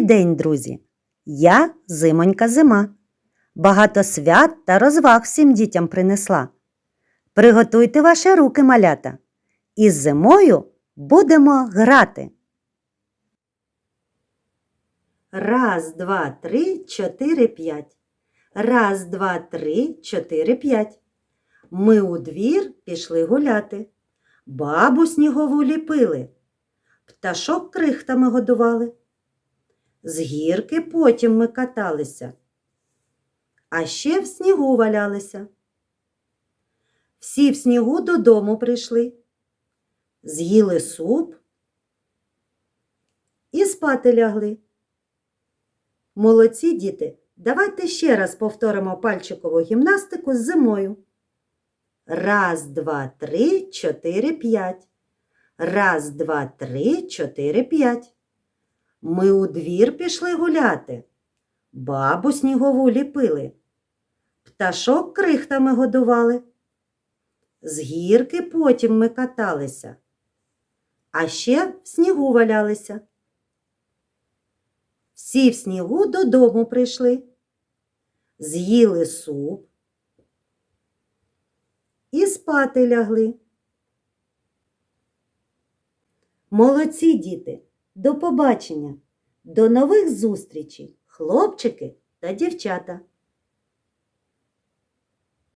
день, друзі! Я зимонька зима. Багато свят та розваг всім дітям принесла. Приготуйте ваші руки, малята. І з зимою будемо грати. Раз, два, три, чотири, п'ять. Раз, два, три, чотири, п'ять. Ми у двір пішли гуляти. Бабу снігову ліпили. Пташок крихтами годували. З гірки потім ми каталися, а ще в снігу валялися. Всі в снігу додому прийшли, з'їли суп і спати лягли. Молодці діти, давайте ще раз повторимо пальчикову гімнастику з зимою. Раз, два, три, чотири, п'ять. Раз, два, три, чотири, п'ять. Ми у двір пішли гуляти. Бабу снігову ліпили. Пташок крихтами годували. З гірки потім ми каталися, а ще в снігу валялися. Всі в снігу додому прийшли, з'їли суп і спати лягли. Молодці діти! До побачення! До нових зустрічей, хлопчики та дівчата!